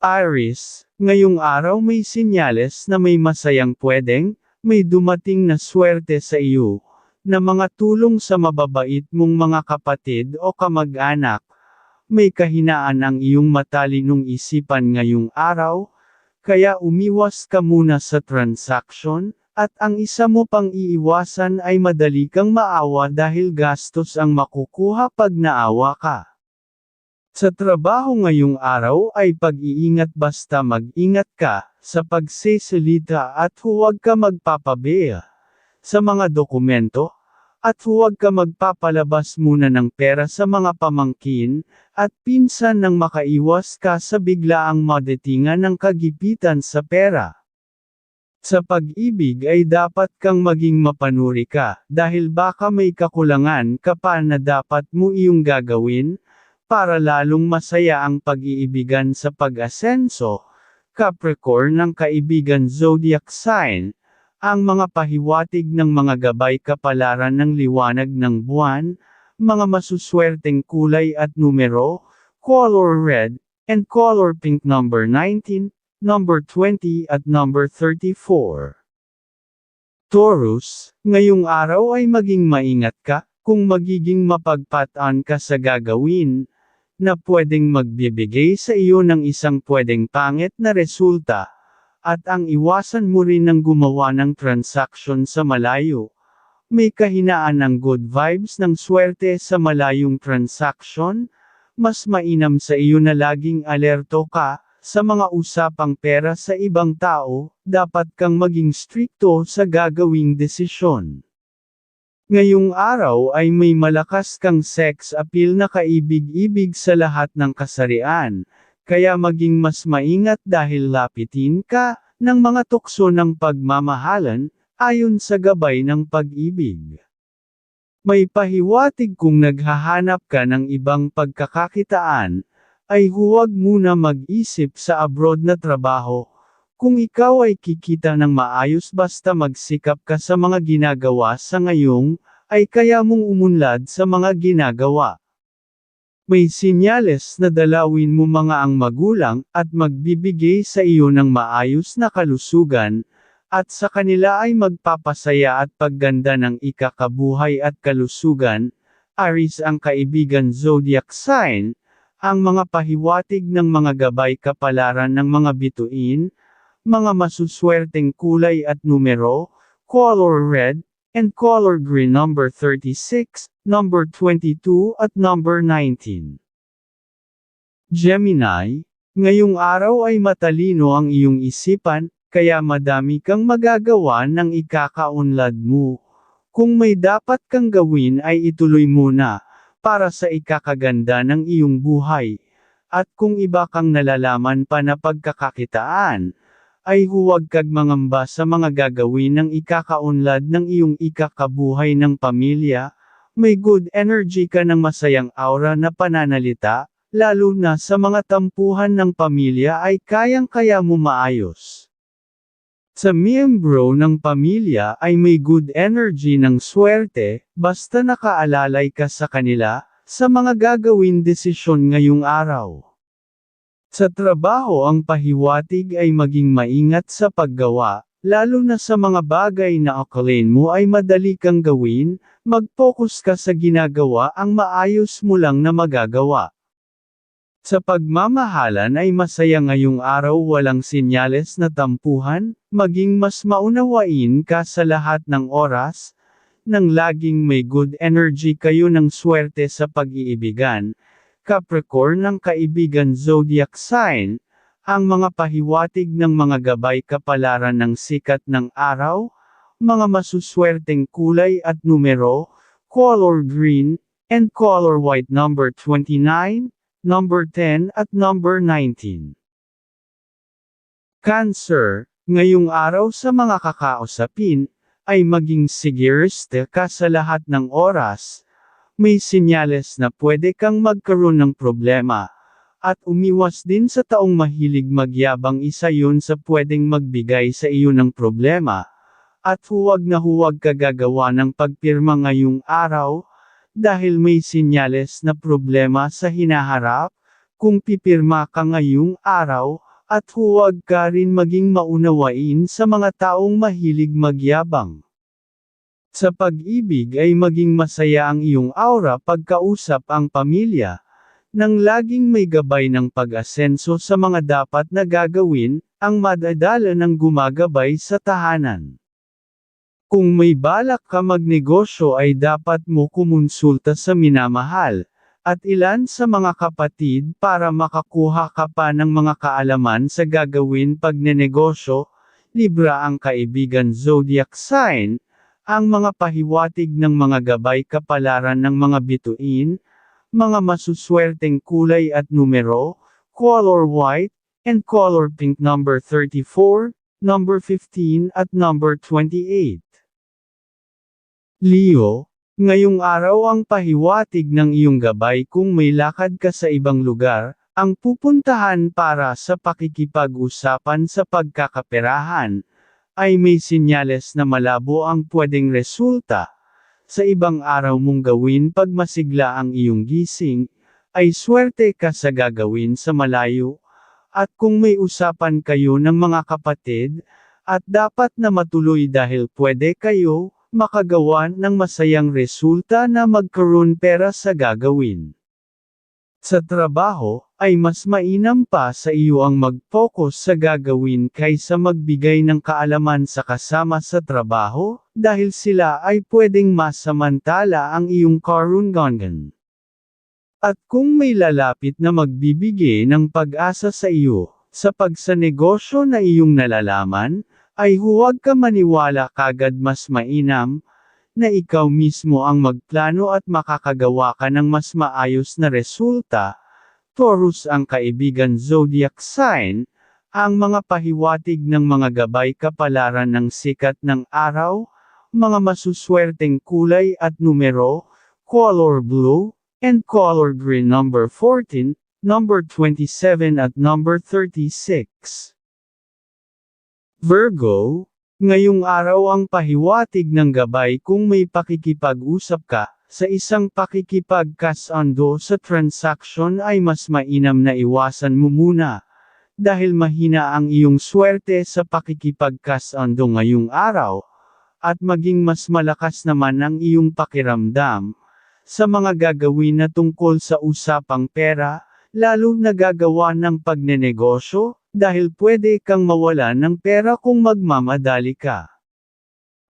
Iris, ngayong araw may sinyales na may masayang pwedeng, may dumating na swerte sa iyo, na mga tulong sa mababait mong mga kapatid o kamag-anak. May kahinaan ang iyong matalinong isipan ngayong araw, kaya umiwas ka muna sa transaction, at ang isa mo pang iiwasan ay madali kang maawa dahil gastos ang makukuha pag naawa ka. Sa trabaho ngayong araw ay pag-iingat basta mag-ingat ka, sa pagsesalita at huwag ka magpapabeya. Sa mga dokumento, at huwag ka magpapalabas muna ng pera sa mga pamangkin, at pinsan nang makaiwas ka sa biglaang madatingan ng kagipitan sa pera. Sa pag-ibig ay dapat kang maging mapanuri ka, dahil baka may kakulangan ka pa na dapat mo iyong gagawin, para lalong masaya ang pag-iibigan sa pag-asenso, Capricorn ng kaibigan zodiac sign, ang mga pahiwatig ng mga gabay kapalaran ng liwanag ng buwan, mga masuswerteng kulay at numero, color red, and color pink number 19, number 20 at number 34. Taurus, ngayong araw ay maging maingat ka, kung magiging mapagpataan ka sa gagawin, na pwedeng magbibigay sa iyo ng isang pwedeng pangit na resulta, at ang iwasan mo rin ng gumawa ng transaction sa malayo. May kahinaan ng good vibes ng swerte sa malayong transaction, mas mainam sa iyo na laging alerto ka, sa mga usapang pera sa ibang tao, dapat kang maging strikto sa gagawing desisyon. Ngayong araw ay may malakas kang sex appeal na kaibig-ibig sa lahat ng kasarian, kaya maging mas maingat dahil lapitin ka, ng mga tukso ng pagmamahalan, ayon sa gabay ng pag-ibig. May pahiwatig kung naghahanap ka ng ibang pagkakakitaan, ay huwag muna mag-isip sa abroad na trabaho, kung ikaw ay kikita ng maayos basta magsikap ka sa mga ginagawa sa ngayong, ay kaya mong umunlad sa mga ginagawa. May sinyales na dalawin mo mga ang magulang, at magbibigay sa iyo ng maayos na kalusugan, at sa kanila ay magpapasaya at pagganda ng ikakabuhay at kalusugan, Aris ang kaibigan zodiac sign, ang mga pahiwatig ng mga gabay kapalaran ng mga bituin, mga masuswerteng kulay at numero, color red, and color green number 36, number 22 at number 19. Gemini, ngayong araw ay matalino ang iyong isipan, kaya madami kang magagawa ng ikakaunlad mo. Kung may dapat kang gawin ay ituloy muna, para sa ikakaganda ng iyong buhay. At kung iba kang nalalaman pa na pagkakakitaan, ay huwag kag mangamba sa mga gagawin ng ikakaunlad ng iyong ikakabuhay ng pamilya, may good energy ka ng masayang aura na pananalita, lalo na sa mga tampuhan ng pamilya ay kayang-kaya mo maayos. Sa miyembro ng pamilya ay may good energy ng swerte, basta nakaalalay ka sa kanila, sa mga gagawin desisyon ngayong araw. Sa trabaho ang pahiwatig ay maging maingat sa paggawa, lalo na sa mga bagay na akalain mo ay madali kang gawin, mag-focus ka sa ginagawa ang maayos mo lang na magagawa. Sa pagmamahalan ay masaya ngayong araw walang sinyales na tampuhan, maging mas maunawain ka sa lahat ng oras, nang laging may good energy kayo ng swerte sa pag-iibigan, Capricorn ng kaibigan zodiac sign, ang mga pahiwatig ng mga gabay kapalaran ng sikat ng araw, mga masuswerteng kulay at numero, color green, and color white number 29, number 10 at number 19. Cancer, ngayong araw sa mga kakausapin, ay maging siguriste ka sa lahat ng oras, may sinyales na pwede kang magkaroon ng problema. At umiwas din sa taong mahilig magyabang isa yun sa pwedeng magbigay sa iyo ng problema. At huwag na huwag ka gagawa ng pagpirma ngayong araw, dahil may sinyales na problema sa hinaharap, kung pipirma ka ngayong araw, At huwag ka rin maging maunawain sa mga taong mahilig magyabang. Sa pag-ibig ay maging masaya ang iyong aura pagkausap ang pamilya, nang laging may gabay ng pag-asenso sa mga dapat na gagawin, ang madadala ng gumagabay sa tahanan. Kung may balak ka magnegosyo ay dapat mo kumonsulta sa minamahal, at ilan sa mga kapatid para makakuha ka pa ng mga kaalaman sa gagawin pagnenegosyo, Libra ang kaibigan zodiac sign, ang mga pahiwatig ng mga gabay kapalaran ng mga bituin, mga masuswerteng kulay at numero, color white, and color pink number 34, number 15 at number 28. Leo, Ngayong araw ang pahiwatig ng iyong gabay kung may lakad ka sa ibang lugar, ang pupuntahan para sa pakikipag-usapan sa pagkakaperahan, ay may sinyales na malabo ang pwedeng resulta. Sa ibang araw mong gawin pag masigla ang iyong gising, ay swerte ka sa gagawin sa malayo, at kung may usapan kayo ng mga kapatid, at dapat na matuloy dahil pwede kayo, makagawa ng masayang resulta na magkaroon pera sa gagawin. Sa trabaho, ay mas mainam pa sa iyo ang mag-focus sa gagawin kaysa magbigay ng kaalaman sa kasama sa trabaho, dahil sila ay pwedeng masamantala ang iyong karungangan. At kung may lalapit na magbibigay ng pag-asa sa iyo, sa pagsanegosyo na iyong nalalaman, ay huwag ka maniwala kagad mas mainam, na ikaw mismo ang magplano at makakagawa ka ng mas maayos na resulta. Taurus ang kaibigan zodiac sign, ang mga pahiwatig ng mga gabay kapalaran ng sikat ng araw, mga masuswerteng kulay at numero, color blue, and color green number 14, number 27 at number 36. Virgo, ngayong araw ang pahiwatig ng gabay kung may pakikipag-usap ka, sa isang pakikipag-kasando sa transaction ay mas mainam na iwasan mo muna. Dahil mahina ang iyong swerte sa pakikipag-kasando ngayong araw, at maging mas malakas naman ang iyong pakiramdam, sa mga gagawin na tungkol sa usapang pera, lalo na gagawa ng pagnenegosyo, dahil pwede kang mawala ng pera kung magmamadali ka.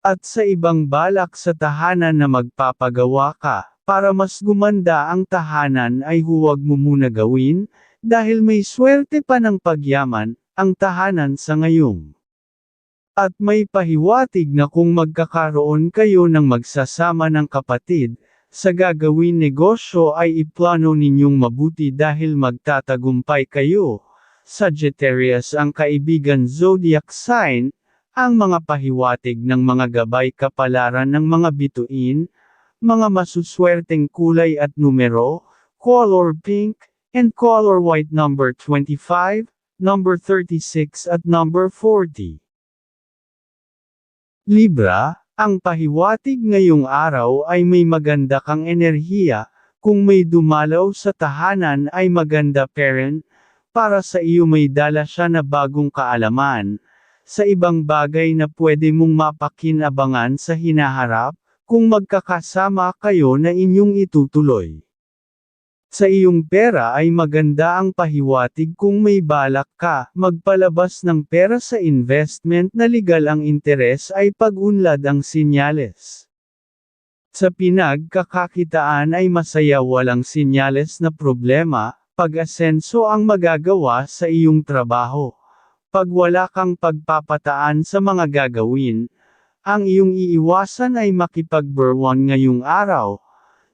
At sa ibang balak sa tahanan na magpapagawa ka, para mas gumanda ang tahanan ay huwag mo muna gawin, dahil may swerte pa ng pagyaman, ang tahanan sa ngayong. At may pahiwatig na kung magkakaroon kayo ng magsasama ng kapatid, sa gagawin negosyo ay iplano ninyong mabuti dahil magtatagumpay kayo, Sagittarius ang kaibigan zodiac sign, ang mga pahiwatig ng mga gabay kapalaran ng mga bituin, mga masuswerteng kulay at numero, color pink, and color white number 25, number 36 at number 40. Libra, ang pahiwatig ngayong araw ay may maganda kang enerhiya, kung may dumalaw sa tahanan ay maganda parent, para sa iyo may dala siya na bagong kaalaman, sa ibang bagay na pwede mong mapakinabangan sa hinaharap, kung magkakasama kayo na inyong itutuloy. Sa iyong pera ay maganda ang pahiwatig kung may balak ka, magpalabas ng pera sa investment na legal ang interes ay pag-unlad ang sinyales. Sa pinagkakakitaan ay masaya walang sinyales na problema, pag-asenso ang magagawa sa iyong trabaho. Pag wala kang pagpapataan sa mga gagawin, ang iyong iiwasan ay makipagberwan ngayong araw,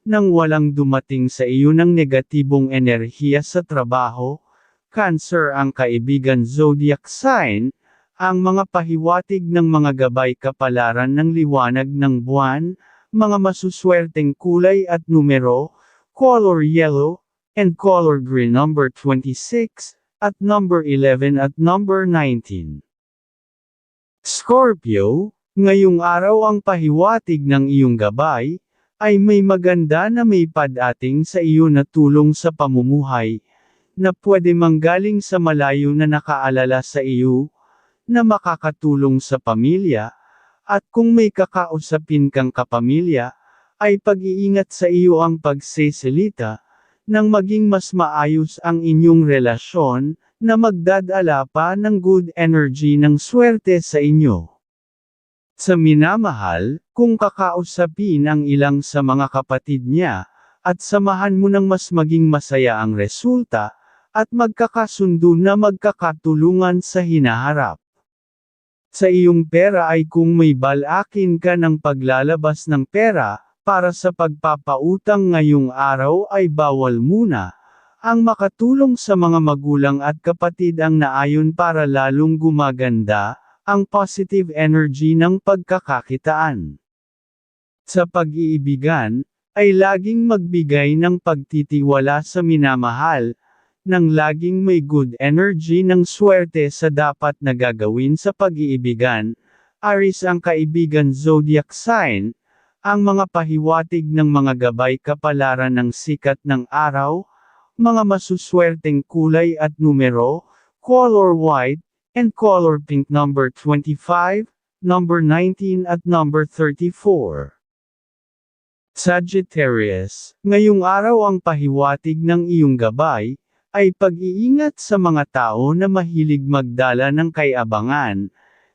nang walang dumating sa iyo ng negatibong enerhiya sa trabaho, Cancer ang kaibigan zodiac sign, ang mga pahiwatig ng mga gabay kapalaran ng liwanag ng buwan, mga masuswerteng kulay at numero, color yellow, and color green number 26, at number 11 at number 19. Scorpio, ngayong araw ang pahiwatig ng iyong gabay, ay may maganda na may padating sa iyo na tulong sa pamumuhay, na pwede manggaling sa malayo na nakaalala sa iyo, na makakatulong sa pamilya, at kung may kakausapin kang kapamilya, ay pag-iingat sa iyo ang pagseselita, nang maging mas maayos ang inyong relasyon, na magdadala pa ng good energy ng swerte sa inyo. Sa minamahal, kung kakausapin ang ilang sa mga kapatid niya, at samahan mo ng mas maging masaya ang resulta, at magkakasundo na magkakatulungan sa hinaharap. Sa iyong pera ay kung may balakin ka ng paglalabas ng pera, para sa pagpapautang ngayong araw ay bawal muna. Ang makatulong sa mga magulang at kapatid ang naayon para lalong gumaganda, ang positive energy ng pagkakakitaan. Sa pag-iibigan, ay laging magbigay ng pagtitiwala sa minamahal, nang laging may good energy ng swerte sa dapat na gagawin sa pag-iibigan, Aris ang kaibigan zodiac sign, ang mga pahiwatig ng mga gabay kapalaran ng sikat ng araw, mga masuswerteng kulay at numero, color white, and color pink number 25, number 19 at number 34. Sagittarius, ngayong araw ang pahiwatig ng iyong gabay, ay pag-iingat sa mga tao na mahilig magdala ng kayabangan,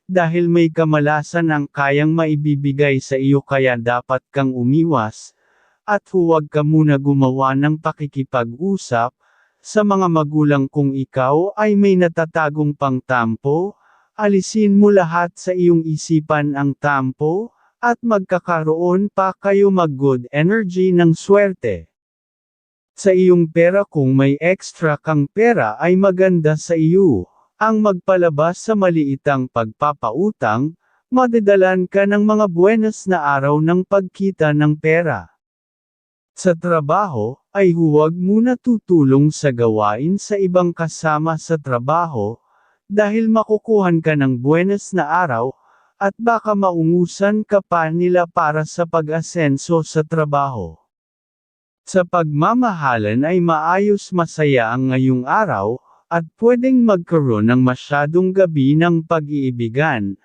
dahil may kamalasan ang kayang maibibigay sa iyo kaya dapat kang umiwas, at huwag ka muna gumawa ng pakikipag-usap, sa mga magulang kung ikaw ay may natatagong pangtampo, alisin mo lahat sa iyong isipan ang tampo, at magkakaroon pa kayo mag-good energy ng swerte. Sa iyong pera kung may extra kang pera ay maganda sa iyo, ang magpalabas sa maliitang pagpapautang, madadalan ka ng mga buenas na araw ng pagkita ng pera. Sa trabaho, ay huwag muna tutulong sa gawain sa ibang kasama sa trabaho, dahil makukuhan ka ng buenas na araw, at baka maungusan ka pa nila para sa pag-asenso sa trabaho. Sa pagmamahalan ay maayos masaya ang ngayong araw, at pwedeng magkaroon ng masyadong gabi ng pag-iibigan,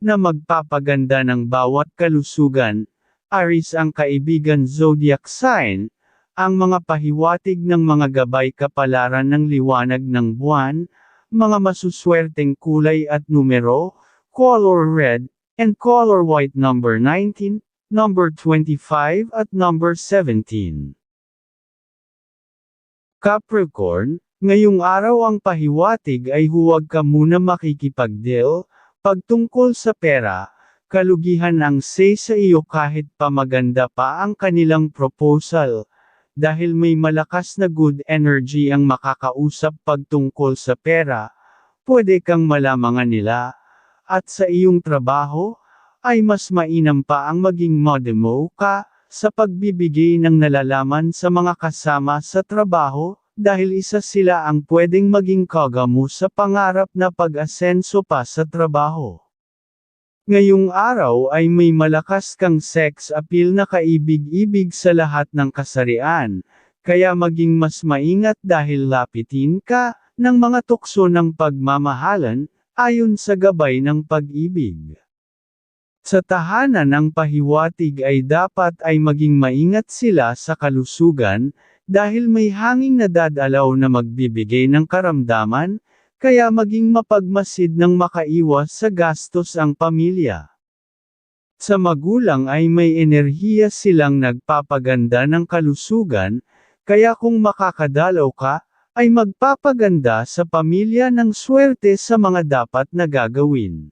na magpapaganda ng bawat kalusugan, Aris ang kaibigan zodiac sign, ang mga pahiwatig ng mga gabay kapalaran ng liwanag ng buwan, mga masuswerteng kulay at numero, color red, and color white number 19, number 25 at number 17. Capricorn, ngayong araw ang pahiwatig ay huwag ka muna makikipagdeal, pagtungkol sa pera, kalugihan ang say sa iyo kahit pa maganda pa ang kanilang proposal, dahil may malakas na good energy ang makakausap pagtungkol sa pera, pwede kang malamangan nila, at sa iyong trabaho, ay mas mainam pa ang maging modemo ka, sa pagbibigay ng nalalaman sa mga kasama sa trabaho, dahil isa sila ang pwedeng maging kagamo sa pangarap na pag-asenso pa sa trabaho. Ngayong araw ay may malakas kang sex appeal na kaibig-ibig sa lahat ng kasarian, kaya maging mas maingat dahil lapitin ka, ng mga tukso ng pagmamahalan, ayon sa gabay ng pag-ibig. Sa tahanan ng pahiwatig ay dapat ay maging maingat sila sa kalusugan, dahil may hanging nadadalaw na magbibigay ng karamdaman, kaya maging mapagmasid ng makaiwas sa gastos ang pamilya. Sa magulang ay may enerhiya silang nagpapaganda ng kalusugan, kaya kung makakadalaw ka, ay magpapaganda sa pamilya ng swerte sa mga dapat na gagawin.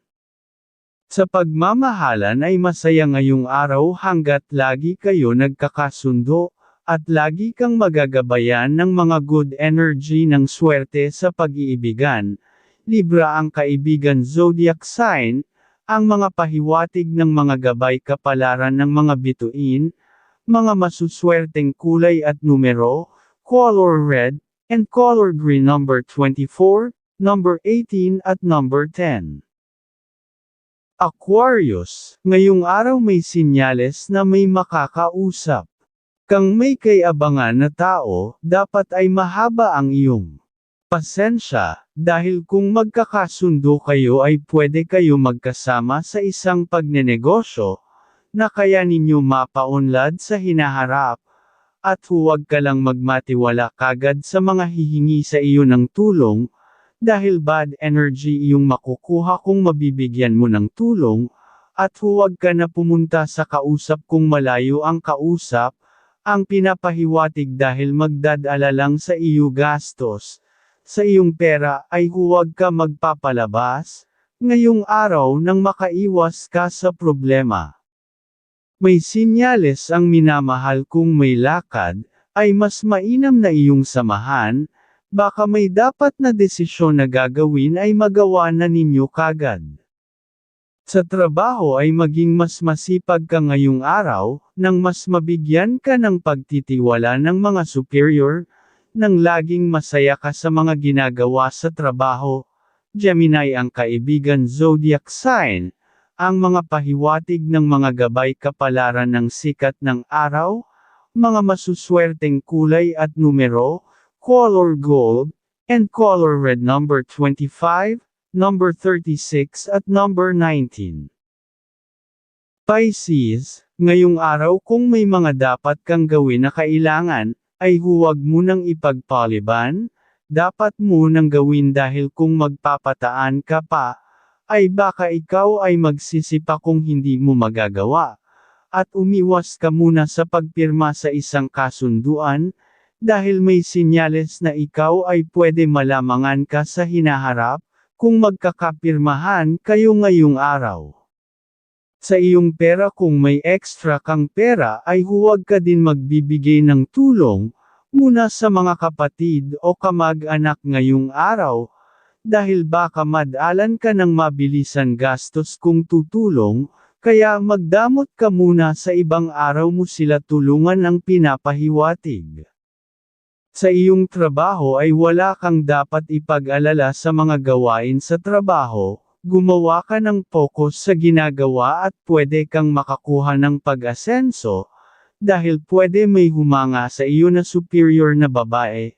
Sa pagmamahalan ay masaya ngayong araw hanggat lagi kayo nagkakasundo, at lagi kang magagabayan ng mga good energy ng swerte sa pag-iibigan. Libra ang kaibigan zodiac sign, ang mga pahiwatig ng mga gabay kapalaran ng mga bituin, mga masuswerteng kulay at numero, color red, and color green number 24, number 18 at number 10. Aquarius, ngayong araw may sinyales na may makakausap. Kang may kayabangan na tao, dapat ay mahaba ang iyong Pasensya, dahil kung magkakasundo kayo ay pwede kayo magkasama sa isang pagnenegosyo, na kaya ninyo mapaunlad sa hinaharap, at huwag ka lang magmatiwala kagad sa mga hihingi sa iyo ng tulong, dahil bad energy iyong makukuha kung mabibigyan mo ng tulong, at huwag ka na pumunta sa kausap kung malayo ang kausap, ang pinapahiwatig dahil magdadala lang sa iyo gastos. Sa iyong pera ay huwag ka magpapalabas, ngayong araw nang makaiwas ka sa problema. May sinyales ang minamahal kung may lakad, ay mas mainam na iyong samahan, baka may dapat na desisyon na gagawin ay magawa na ninyo kagad. Sa trabaho ay maging mas masipag ka ngayong araw, nang mas mabigyan ka ng pagtitiwala ng mga superior, nang laging masaya ka sa mga ginagawa sa trabaho. Gemini ang kaibigan zodiac sign, ang mga pahiwatig ng mga gabay kapalaran ng sikat ng araw, mga masuswerteng kulay at numero, color gold, and color red number 25, number 36 at number 19. Pisces, ngayong araw kung may mga dapat kang gawin na kailangan, ay huwag mo nang ipagpaliban, dapat mo nang gawin dahil kung magpapataan ka pa, ay baka ikaw ay magsisipa kung hindi mo magagawa. At umiwas ka muna sa pagpirma sa isang kasunduan, dahil may sinyales na ikaw ay pwede malamangan ka sa hinaharap, kung magkakapirmahan kayo ngayong araw. Sa iyong pera kung may extra kang pera ay huwag ka din magbibigay ng tulong, muna sa mga kapatid o kamag-anak ngayong araw, dahil baka madalan ka ng mabilisan gastos kung tutulong, kaya magdamot ka muna sa ibang araw mo sila tulungan ng pinapahiwatig. Sa iyong trabaho ay wala kang dapat ipag-alala sa mga gawain sa trabaho, gumawa ka ng focus sa ginagawa at pwede kang makakuha ng pag-asenso, dahil pwede may humanga sa iyo na superior na babae.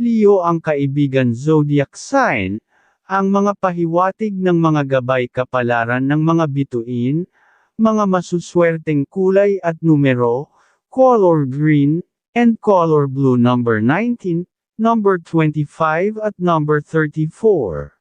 Leo ang kaibigan zodiac sign, ang mga pahiwatig ng mga gabay kapalaran ng mga bituin, mga masuswerteng kulay at numero, color green, and color blue number 19, number 25 at number 34.